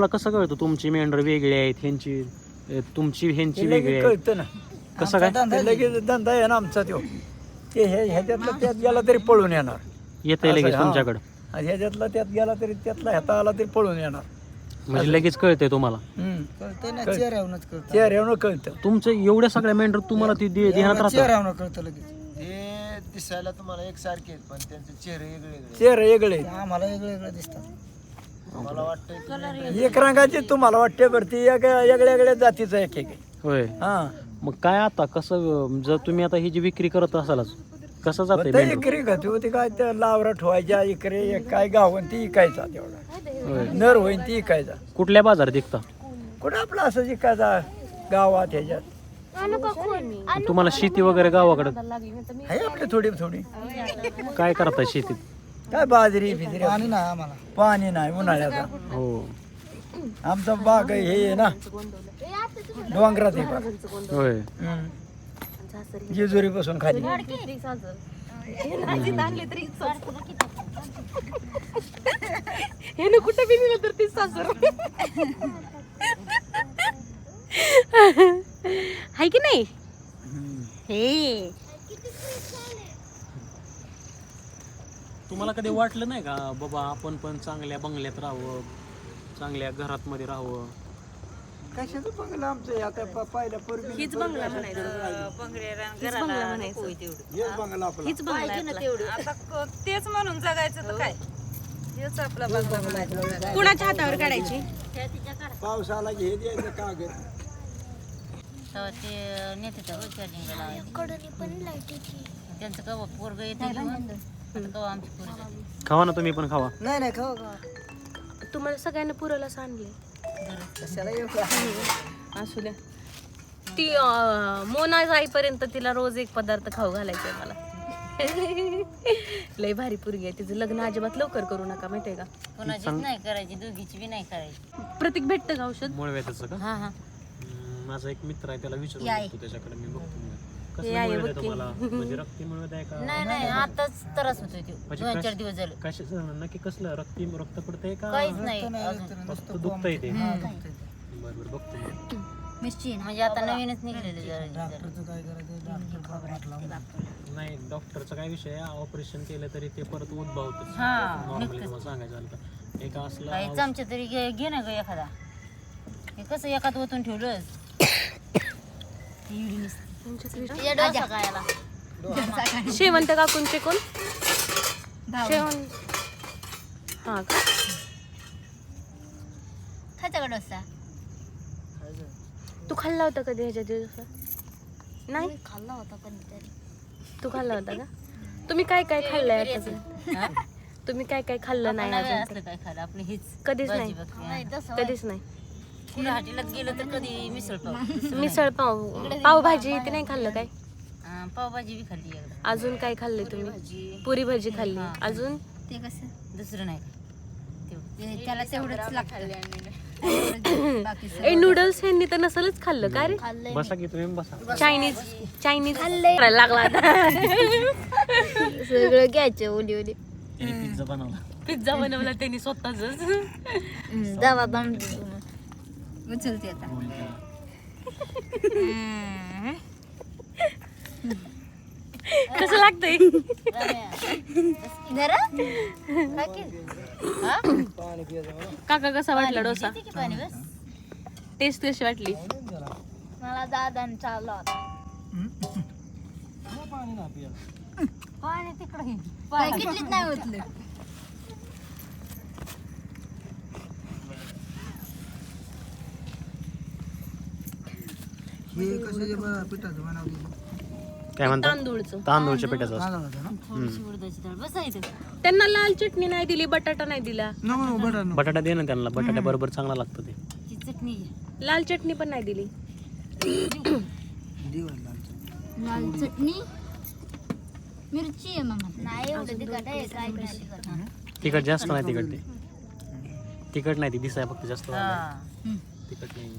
मला कसं कळतं तुमची मेंढर वेगळी आहेत ह्यांची अ, तुमची ह्यांची वेगळी लगेच आहे कळतं ना. कसं काय? ते लगेच धंदा आहे ना आमचा तो. ते हे ह्याच्यातलं त्यात गेला तरी पळून येणार. येतंय लगेच हा. तुमच्याकडं. आणि ह्याच्यातला त्यात गेला तरी त्यातला ह्याता आला तरी पळून येणार. म्हणजे लगेच कळतंय तुम्हाला? हम्म. कळतंय ना कळतं. चेहऱ्यावरूनच कळतं. चेहऱ्यावरून कळतं. तुमचं एवढ्या सगळ्या मेंढर तुम्हाला ती दे- ध्यानात राहतात? चेहऱ्यावरून कळतं लगेच. हे दिसायला तुम्हाला एकसारखे आहेत पण त्यांचे चेहरे वेगळे वेगळे चेहरे वेगळे ते आम्हाला वेगळे वेगळे दिसतात. एक रंगाचे तुम्हाला वाटते बरं ती एक वेगळ्या वेगळ्या जातीचं एक एक. आहे. होय. हा. मग काय आता? कसं जर तुम्ही आता ही जी विक्री करत असालच कसं जाते ते मेंढर इकरी का होती काय? त्या लावरा ठेवायच्या इकडे एक काय गावन ती इकायचा तेवढा होय. नर होईन ती इकायचा. कुठल्या बाजारात विकता? कुठं आपलं असं इकायचा गावात ह्याच्यात. तुम्हाला शेती वगैरे गावाकडं? आहे आपली थोडी थोडी. काय करताय शेतीत? काय बाजरी फिजरी आणि नाही आम्हाला. पाणी नाही उन्हाळ्याचा हो आमचा बाग हे आहे ना. डोंगरात आहे बाग. होय. हम्म. जेजुरी पासून खाली. हे ना कुठं बी नेलं तर तीच सासर. हाय की नाही? हे. तुम्हाला कधी वाटलं नाही का बाबा आपण पण चांगल्या बंगल्यात राहावं चांगल्या घरात मध्ये राहावं? कशाचं बंगला आमचं आता प- पहिल्या पूर्वी हीच बंगला म्हणायचं. हीच बंगला म्हणायचं. हेच बंगला आपला. हीच बंगला आहे आपला. तेच म्हणून जगायचं तर काय? हेच आपला बंगला कुणाच्या हातावर काढायची? पाऊस आला की हे द्यायचं कागद. ते नेते तर चार्जिंगला त्यांचं कवा पोरग येते आमची खावा ना तुम्ही पण खावा. नाही नाही खाऊ खाऊ. तुम्हाला सगळ्यांना पुराला सांगले कशाला एवढं? असू द्या. ती अं, मोना जाईपर्यंत तिला रोज एक पदार्थ खाऊ घालायचंय मला. लय भारी पुरगी आहे. तिचं लग्न अजिबात लवकर करू नका माहितीये का? कोणाचीच नाही करायची दोघीची बी नाही करायची. प्रतीक भेटतं का औषध? मुळव्याचं का? हा हा. हम्म, माझा एक मित्र आहे त्याला विचारून याय. बघतो त्याच्याकडे मी बघतो. हे कसलं आहे मुळव्याध बघ आहे की. तुम्हाला? म्हणजे रक्ती मुळव्याध आहे का? नाही नाही आताच त्रास होतोय तो म्हणजे दोन कश- चार दिवस झालं. नक्की कसलं? रक्ती रक्त पडतंय का? काहीच नाही अजून. फक्त दुखतंय ते. बरं बरं बघतो. मी. म्हणजे आता नवीनच निघलेलं जरा जरा. डॉक्टरचं काय करायचं डॉक्टर हात लावून नाही डॉक्टरचा काय विषय आहे? ऑपरेशन केलं तरी ते परत उद्भवतं हा, नॉर्मली तुम्हाला सांगायचं झालं तर. एक असलं काही चमचा तरी घे घे ना ग एखादा. हे कसं एखाद ओतून शेवंत काकूंचे कोण? शेवंत. हा का? तू खाल्ला होता कधी ह्याच्या दिवसात? नाही? खाल्ला होता कधीतरी तू खाल्ला होता का? तुम्ही काय काय खाल्लंय आता? तुम्ही काय काय खाल्लं नाही नव्या अजून? असलं काय खाल्लं? आपलं हेच कधीच भाजी नाही. कधीच नाही. गेलं तर कधी मिसळ पाव? मिसळ पाव. पावभाजी ते नाही खाल्लं काय? पावभाजी बी खाल्ली एकदा. अजून काय खाल्ले तुम्ही? पुरी भाजी खाल्ली. अजून? दुसरं नाही. तेवढं. त्याला तेवढंच लागतं. ए नूडल्स ह्यांनी तर नसलच खाल्लं का रे? बसा की तुम्ही बसा. चायनीज चायनीज करायला लागला आता. सगळं घ्यायचं ओली ओली. त्याने पिझ्झा बनवला. पिझ्झा बनवला त्यांनी स्वतःच दवा दम उचलते आता. कसं लागतंय? काका कसा वाटला डोसा? पाणी बस? टेस्ट कशी वाटली? मला दादाने चालला होता. पाणी तिकडे नाही होतलं हे कशाचे ब- पिठाचं बनवलं काय म्हणता? तांदूळचं. तांदूळच्या पिठाचं असतं. तांदळाचं ना थोडीशी उडदाची डाळ. बसायचं त्यांना लाल चटणी नाही दिली बटाटा नाही दिला. नको बटाटा नको. बटाटा दे ना त्यांना. बटाट्या बरोबर चांगला लागतं ते. ती चटणी. लाल चटणी पण नाही दिली. दिवस. लाल चटणी. मिरची आहे मग नाही एवढं तिखट आहे काय नाही तिखट जास्त नाही तिखट ते. तिखट नाही ती दिसाय फक्त जास्त हा. तिखट नाही.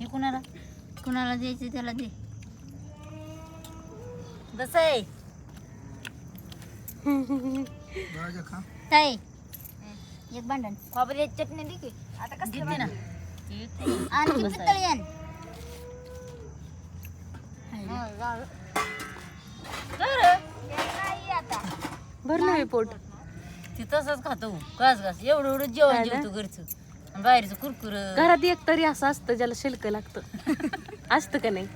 हे कुणाला? कुणाला द्यायचं त्याला दे. कसं आहे काय एक भांडण. खोबऱ्याची चटणी दे की. आता कसं देते ना. ती येते. आणि. ती पितळी आण. नाही आता भरलं पोट. ती तसंच खातो. घास घास. एवढं एवढं जेवण जेवतो घरचं. बाहेरचं कुरकुर घरात एक तरी असं असतं ज्याला शिल्क लागतं. असतं का नाही?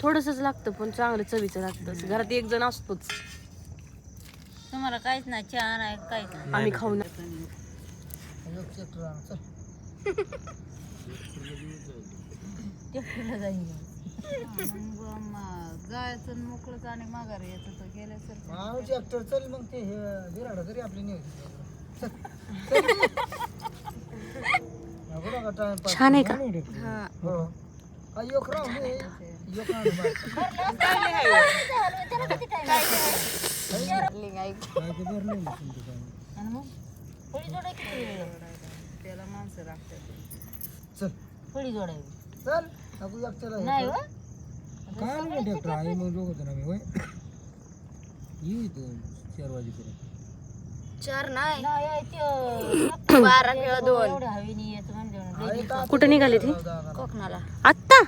थोडंसंच लागतं पण चांगलं चवीचं लागतं. घरात एक जण असतोच. तुम्हाला काहीच नाही चहा नाही काहीच नाही. आम्ही खाऊन एक जायचं मोकळच आणि माघार यायचं तर गेल्या सर चल मग ते हे बिराड तरी आपली नाही छान आहे का? हो. हा, एक त्याला माणसं लागतात चल. फळी जोडायची चल नको एकट्याला नाही. हो काय नाही ट्रॅक्टर आहे मग दोघं जण आम्ही होय? येऊ इथं चार वाजेपर्यंत. चार नाही. नाही आहे ते बारा किंवा दोन. एवढं हवेनी यायचं म्हणलं आहे का? कुठं निघाले ते? कोकणाला. आत्ता?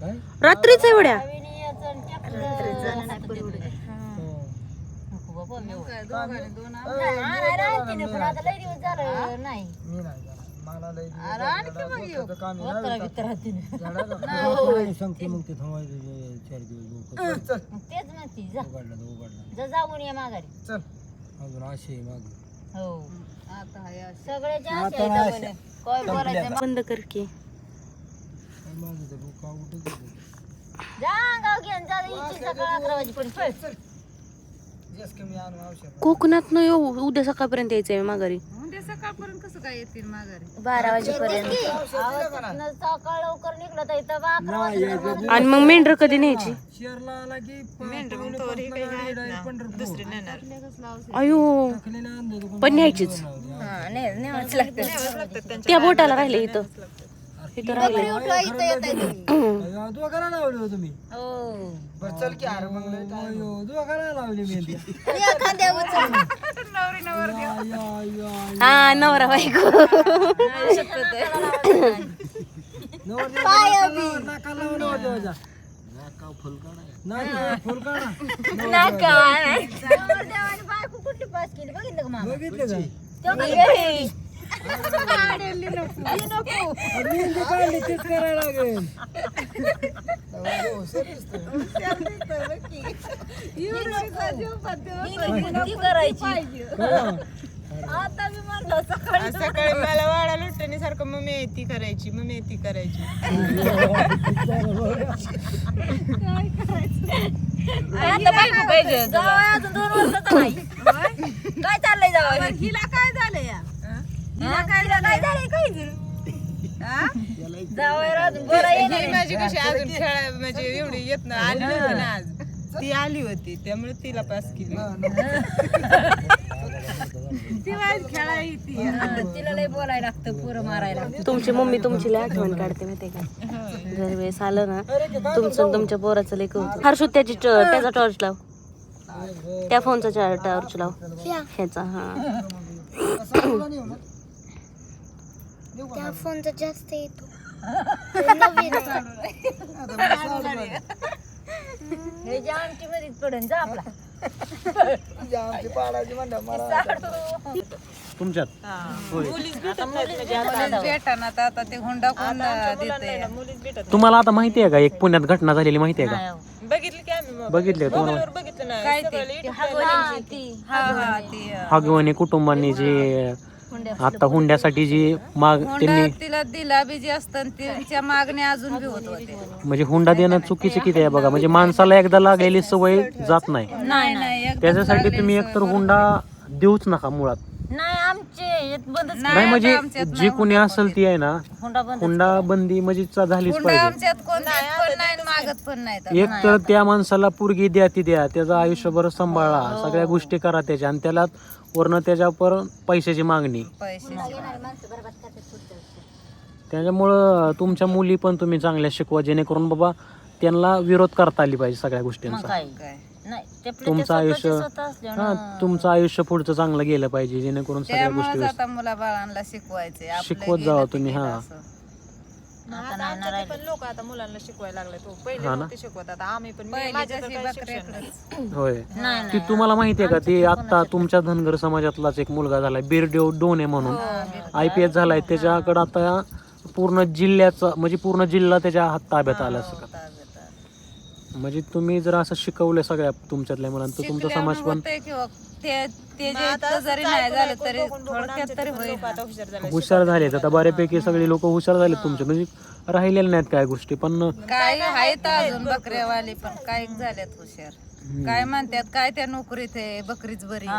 काय? रात्रीच एवढ्या. हो. नको बाबा मी नाही राहते ना, पण आता लई दिवस झालं नाही मी नाही जाणार. मला लय दिवस अरे झाले आणि येडा मग येऊ. डोक्याचं काम आहे ना वतारा विकास. बितारा राहते ना. येडा का? सांगते मग ते थांबायचं जे चार दिवस डोकं. चल मग तेच म्हणते जा उघडला तर उघडला जा जाऊन ये माघारी चल अजून आशे आहे मागे हो आता हाय असं. सगळ्याच्या आता आशा आहेत नाही म्हणे. काय बोलायचं बंद कर की काय माझं तर डोकं उठत होतं. जा गाव घेऊन जा इथे सकाळ अकरा वाजेपर्यंत पळ. चल जास्त कमी आणून औषध कोकणात न येऊ उद्या सकाळपर्यंत यायचंय माघारी उद्या सकाळपर्यंत कसं काय येतील माघारी? बारा वाजेपर्यंत. सकाळ लवकर निघलं तर इथं अकरा आणि मग मेंढर कधी न्यायची? आला की प- पंढरपूर. अयो. पण पण न्यायचीच. हा, लागतं. त्या बोटाला राहिले इथं. इथं राहिले. दोघाला लावली हो तुम्ही. हो. बरं चल की अरे मग लय time. अयो, दोघाला लावली मेहंदी. हा नवरा बायको. नवर नाकाला लाव- नाकाला लावलं होतं माझ्या. नाकावर फुल काढा देवाने बायको कुठली पास केली? बघितलं का मामा बघितलं का? तो का करायला लागेल करायची आता मी म्हणलं सकाळी सकाळी मला वाडा लुटणी सारखं मग मेहती करायची मग मेथी करायची आता बायको पाहिजे अजून दोन वर्षाचा नाही काय चाललंय जावई हिला काय झालं या काय झालंय? काय अजून येणार ही माझी कशी अजून खेळा म्हणजे एवढी येत ना आली नव्हती ना आज. ती आली होती त्यामुळे तिला पास केली. ती माझी खेळा येते. तिला लय बोलायला लागतं पुरं मारायला. तुमची मम्मी तुमची लय आठवण काढते माहिती का? जर वेळेस आलं ना तुमचं आणि तुमच्या पोराचं कौतुक. हर्षू त्याची ट- त्याचा टॉर्च लाव. त्या फोनचा टॉर्च लाव. ह्याचा हा. त्या फोनचा जास्त येतो. नवीन हे जे आमची मध्येच पडन जा आपला. आमची पाडायची म्हणलं मला तुमच्यात? होय. भेटाना आता आता ते हुंडा कोण देते तुम्हाला आता माहिती आहे का? एक पुण्यात घटना झालेली माहिती आहे का? बघितली की आम्ही बघितले तुम्हाला? बघितलं ना काय ते? हा हा ती कुटुंबांनी जे आता हुंड्यासाठी जी माग त्यांनी तिला दिला बी जे असतं त्यांच्या मागण्या अजून बी होत होते म्हणजे हुंडा देणं चुकीचं किती आहे बघा म्हणजे माणसाला एकदा लागलेली सवय जात नाही. नाही नाही एकदम त्याच्यासाठी तुम्ही एकतर हुंडा देऊच नका मुळात. नाही हे बंदच नाही म्हणजे जी कोणी असेल ती आहे ना हुंडा बंद हुंडा बंदी म्हणजे चा- झालीच हुंडा पाहिजे. आमच्यात कोण देत पण नाही आणि मागत पण नाही तर. एक तर त्या माणसाला पुरगी द्या ती द्या त्याचं आयुष्यभर सांभाळा सगळ्या गोष्टी करा त्याच्या आणि त्याला वरनं त्याच्यावर पैशाची मागणी. पैसे त्याच्यामुळं तुमच्या मुली पण तुम्ही चांगल्या शिकवा जेणेकरून बाबा त्यांना विरोध करता आली पाहिजे सगळ्या मग गोष्टींचा. काय? काय? नाही ते आपले ते तुमचं स्वतःचे आयुष्य स्वतः हा तुमचं आयुष्य पुढचं चांगलं गेलं पाहिजे जेणेकरून सगळ्या गोष्टी त्यामुळेच व्यवस्थित- आता मुला बाळांना शिकवायचे आपलं शिकवत गेलं जावा ते तुम्ही, गेलं हा. असं. आता नाही ना राहिले. पण लोक आता मुलांना शिकवायला लागले तो पहिले हा ना? नव्हते शिकवत आता आम्ही पण मी- पहिली माझ्या तर कशी काही शिक्षण बकऱ्याकडे नाही. होय नाही ती नाही तुम्हाला माहितीये का ते आता तुमच्या धनगर समाजातलाच एक मुलगा झालाय बिरदेव डोने म्हणून आय पी एस झालाय त्याच्याकडे आता पूर्ण जिल्ह्याचा म्हणजे पूर्ण जिल्हा त्याच्या हात ताब्यात आला असं म्हणजे तुम्ही जर असं शिकवलं सगळ्या तुमच्यातल्या मुलांना तर तुमचा समाज पण होतंय किंवा ते ते मग जे आता इतकं असं जरी काय नाही पण झालं ऐकून तरी बघून बघून थोडक्यात आमच्या तरी तिकडे होईल. लोकं आता हुशार झाले हुशार झालेत आता बऱ्यापैकी सगळी लोक हुशार झालेत तुमचे म्हणजे राहिलेले नाहीत काय गोष्टी पण काही आहेत अजून बकऱ्यावाले पण काही झाल्यात हुशार. काय म्हणतात काय त्या नोकरीत आहे बकरीच बरी आहे.